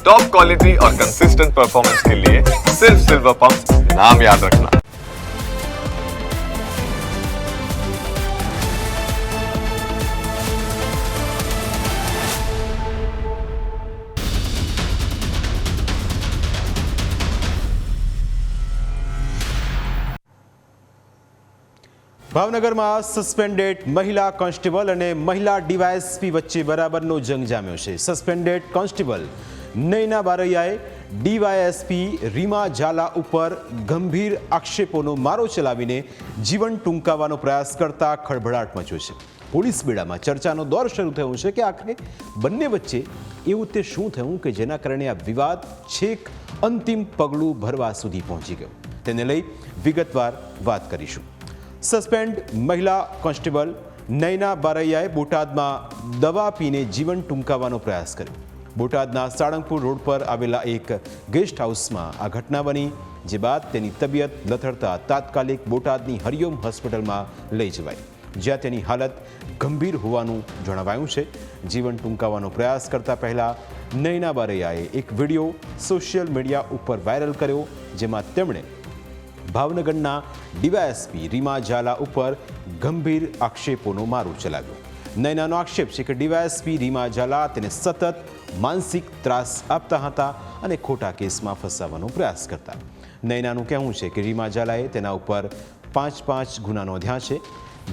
Top quality और consistent performance के लिए सिर्फ सिल्वर पंप नाम याद रखना ભાવનગરમાં સસ્પેન્ડેડ મહિલા કોન્સ્ટેબલ અને મહિલા ડીવાયએસપી વચ્ચે બરાબરનો જંગ જામ્યો છે સસ્પેન્ડેડ કોન્સ્ટેબલ નૈના બારૈયાએ ડીવાયએસપી રીમા ઝાલા ઉપર ગંભીર આક્ષેપોનો મારો ચલાવીને જીવન ટૂંકાવવાનો પ્રયાસ કરતા ખળભળાટ મચ્યો છે. પોલીસ બેડામાં ચર્ચાનો દોર શરૂ થયો છે કે આખરે બંને વચ્ચે એવું તે શું થયું કે જેના કારણે આ વિવાદ છેક અંતિમ પગલું ભરવા સુધી પહોંચી ગયો? તેને લઈ વિગતવાર વાત કરીશું. સસ્પેન્ડ મહિલા કોન્સ્ટેબલ નૈના બારૈયાએ બોટાદમાં દવા પીને જીવન ટૂંકાવવાનો પ્રયાસ કર્યો. બોટાદના સાળંગપુર રોડ પર આવેલા એક ગેસ્ટ હાઉસમાં આ ઘટના બની, જે બાદ તેની તબિયત લથડતા તાત્કાલિક બોટાદની હરિઓમ હોસ્પિટલમાં લઈ જવાઈ. જ્યાં તેની હાલત ગંભીર હોવાનું જણાવાયું છે. જીવન ટૂંકાવવાનો પ્રયાસ કરતા પહેલા નૈના બારૈયાએ એક વીડિયો સોશિયલ મીડિયા ઉપર વાયરલ કર્યો, જેમાં તેમણે ભાવનગરના ડીવાયએસપી રીમા ઝાલા ઉપર ગંભીર આક્ષેપોનો મારો ચલાવ્યો. નૈનાનો આક્ષેપ છે કે ડીવાયએસપી રીમા ઝાલા તેને સતત માનસિક ત્રાસ આપતા હતા અને ખોટા કેસમાં ફસાવવાનો પ્રયાસ કરતા. નૈનાનું કહેવું છે કે રીમા ઝાલાએ તેના ઉપર પાંચ પાંચ ગુના નોંધ્યા છે,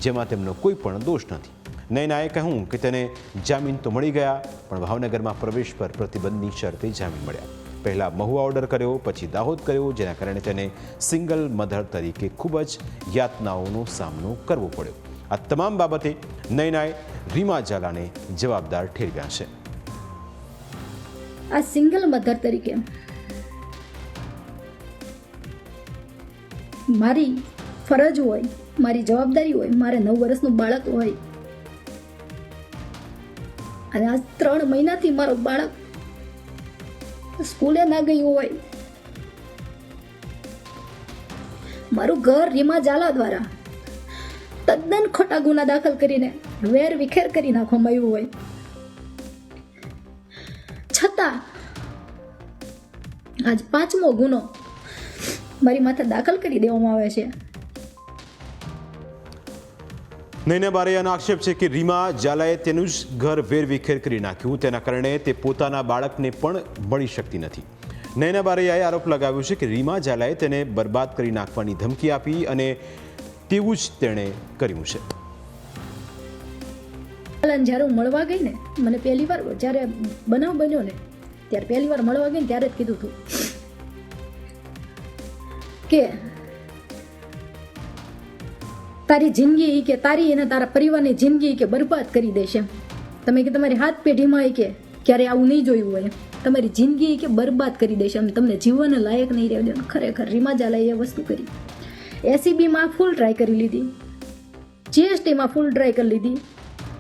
જેમાં તેમનો કોઈ પણ દોષ નથી. નૈનાએ કહ્યું કે તેને જામીન તો મળી ગયા, પણ ભાવનગરમાં પ્રવેશ પર પ્રતિબંધની શરતે જામીન મળ્યા. પહેલાં મહુવા ઓર્ડર કર્યો, પછી દાહોદ કર્યો, જેના કારણે તેને સિંગલ મધર તરીકે ખૂબ જ યાતનાઓનો સામનો કરવો પડ્યો. આ તમામ બાબતે નૈનાએ રીમા ઝાલાને જવાબદાર ઠેરવ્યા છે. આ સિંગલ મધર તરીકે. મારી ફરજ હોય, મારી જવાબદારી હોય, મારે નવ વર્ષનું બાળક હોય. અને આ ત્રણ મહિનાથી મારો બાળક સ્કૂલે ના ગયું હોય. મારું ઘર રીમા ઝાલા દ્વારા તદ્દન ખોટા ગુના દાખલ કરીને વેર વિખેર કરી નાખવામાં આવ્યું હોય. છતાં આજ પાંચમો ગુનો મારી માથે દાખલ કરી દેવામાં આવે છે. નૈના બારૈયાનો આક્ષેપ છે કે રીમા ઝાલાએ તેનું જ ઘર વેરવિખેર કરી નાખ્યું. તેના કારણે તે પોતાના બાળકને પણ મળી શકતી નથી. નૈના બારૈયાએ આરોપ લગાવ્યો છે કે રીમા ઝાલાએ તેને બરબાદ કરી નાખવાની ધમકી આપી અને તેવું જ તેણે કર્યું છે. અને જ્યારે હું મળવા ગઈ ને, મને પહેલી વાર જ્યારે બનાવ બન્યો ને, ત્યારે પહેલી વાર મળવા ગઈ ને ત્યારે જ કીધું હતું કે તારી જિંદગી કે તારી અને તારા પરિવારની જિંદગી કે બરબાદ કરી દેશે. તમે કે તમારી હાથ પેઢીમાં કે ક્યારે આવું નહીં જોયું હોય. તમારી જિંદગી કે બરબાદ કરી દેશે એમ તમને જીવન લાયક નહીં રહેવા ખરેખર રીમા ઝાલાએ એ વસ્તુ કરી. એસીબીમાં ફૂલ ટ્રાય કરી લીધી. જીએસટીમાં ફૂલ ટ્રાય કરી લીધી.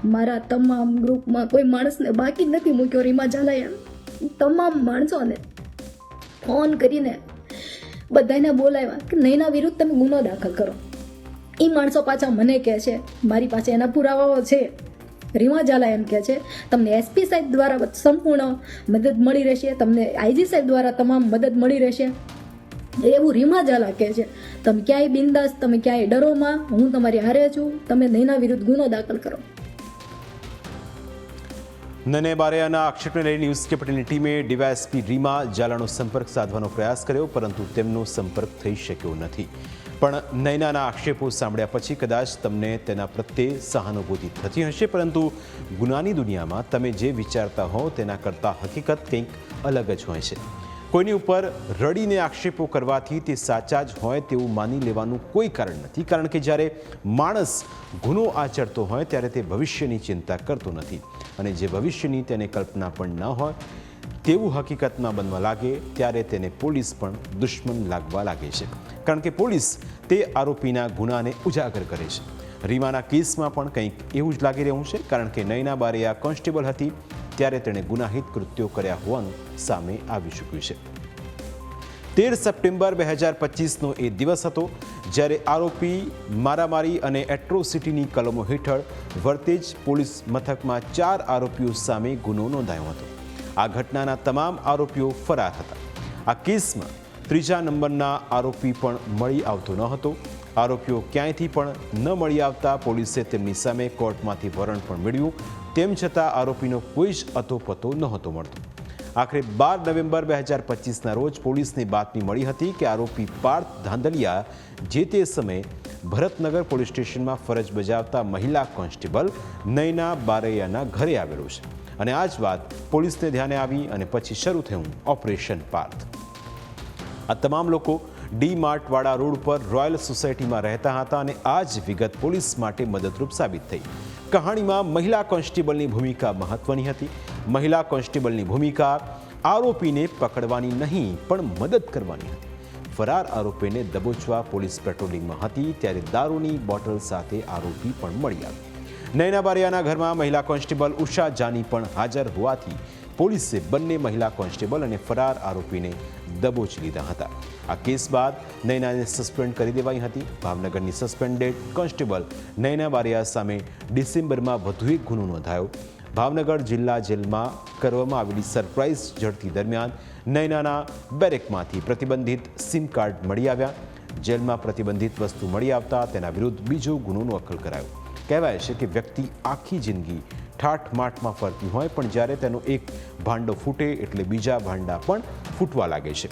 મારા તમામ ગ્રુપમાં કોઈ માણસને બાકી નથી મૂક્યો રીમા ઝાલાએ. તમામ માણસોને ફોન કરીને બધાને બોલાવ્યા કે નૈના વિરુદ્ધ તમે ગુનો દાખલ કરો. એ માણસો પાછા મને કહે છે, મારી પાસે એના પુરાવાઓ છે. રીમા ઝાલા એમ કહે છે, તમને એસપી સાહેબ દ્વારા સંપૂર્ણ મદદ મળી રહેશે, તમને આઈજી સાહેબ દ્વારા તમામ મદદ મળી રહેશે. એવું રીમા ઝાલા કહે છે, તમે ક્યાંય બિંદાસ, તમે ક્યાંય ડરોમાં, હું તમારી હારે છું, તમે નૈના વિરુદ્ધ ગુનો દાખલ કરો. નને બારૈયાના આક્ષેપને લઈ ન્યૂઝ કેપિટલની ટીમે ડીવાયએસપી રીમા ઝાલાનો સંપર્ક સાધવાનો પ્રયાસ કર્યો, પરંતુ તેમનો સંપર્ક થઈ શક્યો નથી. પણ નૈનાના આક્ષેપો સાંભળ્યા પછી કદાચ તમને તેના પ્રત્યે સહાનુભૂતિ થતી હશે, પરંતુ ગુનાની દુનિયામાં તમે જે વિચારતા હો તેના કરતાં હકીકત કંઈક અલગ જ હોય છે. કોઈની ઉપર રડીને આક્ષેપો કરવાથી તે સાચા જ હોય તેવું માની લેવાનું કોઈ કારણ નથી. કારણ કે જ્યારે માણસ ગુનો આચરતો હોય ત્યારે તે ભવિષ્યની ચિંતા કરતો નથી. અને જે ભવિષ્યની તેને કલ્પના પણ ન હોય, તેવું હકીકતમાં બનવા લાગે ત્યારે તેને પોલીસ પણ દુશ્મન લાગવા લાગે છે. કારણ કે પોલીસ તે આરોપીના ગુનાને ઉજાગર કરે છે. રીમાના કેસમાં પણ કંઈક એવું જ લાગી રહ્યું છે. કારણ કે નયના બારે આ કોન્સ્ટેબલ હતી. ત્યારે તેણે ગુનાહિત કૃત્યો કર્યા હોવાનું સામે આવી ચૂક્યું છે. તેર સપ્ટેમ્બર બે હજાર પચીસનો એ દિવસ હતો જ્યારે આરોપી મારામારી અને એટ્રોસિટીની કલમો હેઠળ વર્તેજ પોલીસ મથકમાં ચાર આરોપીઓ સામે ગુનો નોંધાયો હતો. આ ઘટનાના તમામ આરોપીઓ ફરાર હતા. આ કેસમાં ત્રીજા નંબરના આરોપી પણ મળી આવતો ન હતો. આરોપીઓ ક્યાંયથી પણ ન મળી આવતા પોલીસે તેમની સામે કોર્ટમાંથી વરણ પણ મેળવ્યું. તેમ છતાં આરોપીનો કોઈ જ અતોપતો નહોતો મળતો. આખરે બાર નવેમ્બર બે હજાર પચીસના રોજ પોલીસને બાતમી મળી હતી કે આરોપી પાર્થ ધાંધલિયા જે તે સમયે ભરતનગર પોલીસ સ્ટેશનમાં ફરજ બજાવતા મહિલા કોન્સ્ટેબલ નયના બારૈયાના ઘરે આવેલો છે. અને આ જ વાત પોલીસને ધ્યાને આવી અને પછી શરૂ થયું ઓપરેશન પાર્થ. આ તમામ લોકો ડી માર્ટવાળા રોડ પર રોયલ સોસાયટીમાં રહેતા હતા અને આ જ વિગત પોલીસ માટે મદદરૂપ સાબિત થઈ. કહાણીમાં મહિલા કોન્સ્ટેબલની ભૂમિકા મહત્વની હતી. મહિલા કોન્સ્ટેબલની ભૂમિકા આરોપીને પકડવાની નહીં, પણ મદદ કરવાની હતી. ફરાર આરોપીને દબોચવા પોલીસ પેટ્રોલિંગમાં હતી, ત્યારે દારૂની બોટલ સાથે આરોપી પણ મળી આવી નયના બારિયાના ઘરમાં મહિલા કોન્સ્ટેબલ ઉષા જાની પણ હાજર હોવાથી પોલીસે બંને મહિલા કોન્સ્ટેબલ અને ફરાર આરોપીને દબોચી લીધા હતા. આ કેસ બાદ નૈનાને સસ્પેન્ડ કરી દેવાઈ હતી. ભાવનગરની સસ્પેન્ડેડ કોન્સ્ટેબલ નૈના બારિયા સામે ડિસેમ્બરમાં વધુ એક ગુનો નોંધાયો. ભાવનગર જિલ્લા જેલમાં કરવામાં આવેલી સરપ્રાઇઝ ઝડપી દરમિયાન નૈનાના બેરેકમાંથી પ્રતિબંધિત સિમ કાર્ડ મળી આવ્યા. જેલમાં પ્રતિબંધિત વસ્તુ મળી આવતા તેના વિરુદ્ધ બીજો ગુનો અખલ કરાયો. કહેવાય છે કે વ્યક્તિ આખી જિંદગી ઠાઠ માઠમાં ફરતી હોય, પણ જ્યારે તેનો એક ભાંડો ફૂટે એટલે બીજા ભાંડા પણ ફૂટવા લાગે છે.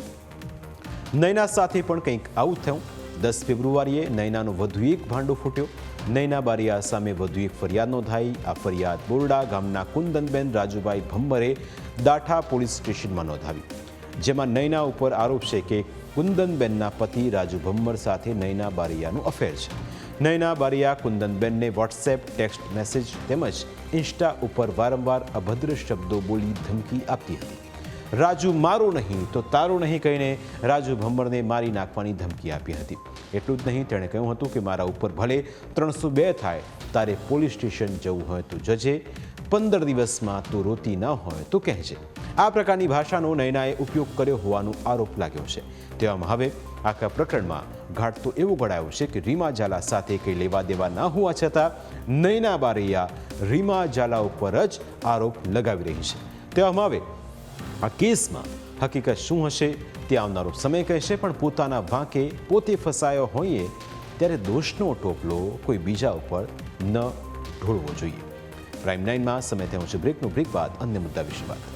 નયના સાથે પણ કંઈક આવું થયું. દસ ફેબ્રુઆરીએ નૈનાનો વધુ એક ભાંડો ફૂટ્યો. નૈના બારિયા સામે વધુ એક ફરિયાદ નોંધાઈ. આ ફરિયાદ બોરડા ગામના કુંદનબેન રાજુભાઈ ભંબરે દાઠા પોલીસ સ્ટેશનમાં નોંધાવી. જેમાં નૈના ઉપર આરોપ છે કે કુંદનબેનના પતિ રાજુ ભમ્મર સાથે નૈના બારિયાનું અફેર છે. નયના બારિયા કુંદનબેનને વોટ્સએપ ટેક્સ્ટ મેસેજ તેમજ ઇન્સ્ટા ઉપર વારંવાર અભદ્ર શબ્દો બોલી ધમકી આપતી હતી. રાજુ, મારો નહીં, તો તારો નહીં, કહીને રાજુ ભમ્મરને મારી નાખવાની ધમકી આપી હતી. એટલું જ નહીં, તેણે કહ્યું હતું કે, મારા ઉપર ભલે ત્રણસો બે થાય, તારે પોલીસ સ્ટેશન જવું હોય તો જજે, પંદર દિવસમાં તું રોતી ન હોય તો કહેજે. આ પ્રકારની ભાષાનો નયનાએ ઉપયોગ કર્યો હોવાનો આરોપ લાગ્યો છે. તેવામાં હવે આખા પ્રકરણમાં ઘાટ તો એવો ઘડાયો છે કે, રીમા ઝાલા સાથે કંઈ લેવા દેવા ના હોવા છતાં, નયના બારૈયા રીમા ઝાલા ઉપર જ આરોપ લગાવી રહી છે. તેવામાં હવે આ કેસમાં હકીકત શું હશે તે આવનારો સમય કહેશે, પણ પોતાના વાંકે પોતે ફસાયો હોઈએ ત્યારે દોષનો ટોપલો કોઈ બીજા ઉપર ન ઢોળવો જોઈએ. પ્રાઇમ નાઇનમાં સમય થયો છે બ્રેકનો બ્રેક બાદ અન્ય મુદ્દા વિશે વાત